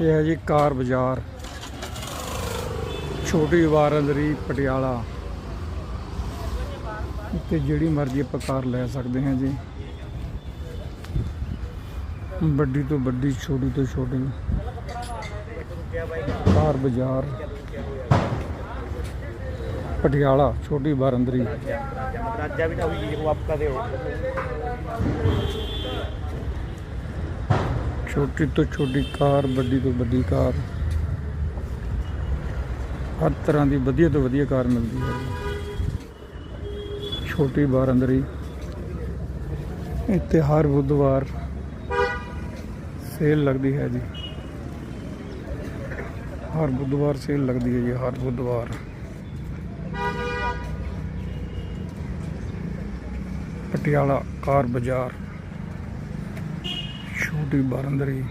ਇਹ ਹੈ ਜੀ ਕਾਰ ਬਾਜ਼ਾਰ। ਛੋਟੀ ਵਾਰੰਦਰੀ ਪਟਿਆਲਾ। ਤੇ ਜਿਹੜੀ ਮਰਜ਼ੀ ਆਪਾਂ ਕਾਰ ਲੈ ਸਕਦੇ ਹਾਂ ਜੀ। ਵੱਡੀ ਤੋਂ ਵੱਡੀ, ਛੋਟੀ ਤੋਂ ਛੋਟੀ। ਕਾਰ ਬਾਜ਼ਾਰ। ਪਟਿਆਲਾ, ਛੋਟੀ ਬਾਰੰਦਰੀ ਰਾਜਾ ਵੀ ਨਾ ਹੋਈ, ਉਹ ਆਪਕਾ ਦੇ ਹੋ। ਛੋਟੀ ਤੋਂ ਛੋਟੀ ਕਾਰ, ਵੱਡੀ ਤੋਂ ਵੱਡੀ ਕਾਰ। ਹਰ ਤਰ੍ਹਾਂ ਦੀ ਵਧੀਆ ਤੋਂ ਵਧੀਆ ਕਾਰ ਮਿਲਦੀ ਹੈ। ਛੋਟੀ ਬਾਰ ਅੰਦਰ ਹੀ ਇੱਥੇ ਹਰ ਬੁੱਧਵਾਰ ਸੇਲ ਲੱਗਦੀ ਹੈ ਜੀ। ਹਰ ਬੁੱਧਵਾਰ ਸੇਲ ਲੱਗਦੀ ਹੈ ਜੀ, ਹਰ ਬੁੱਧਵਾਰ। ਪਟਿਆਲਾ ਕਾਰ ਬਾਜ਼ਾਰ। ਛੋਟੀ ਬਾਰ ਅੰਦਰ ਹੀ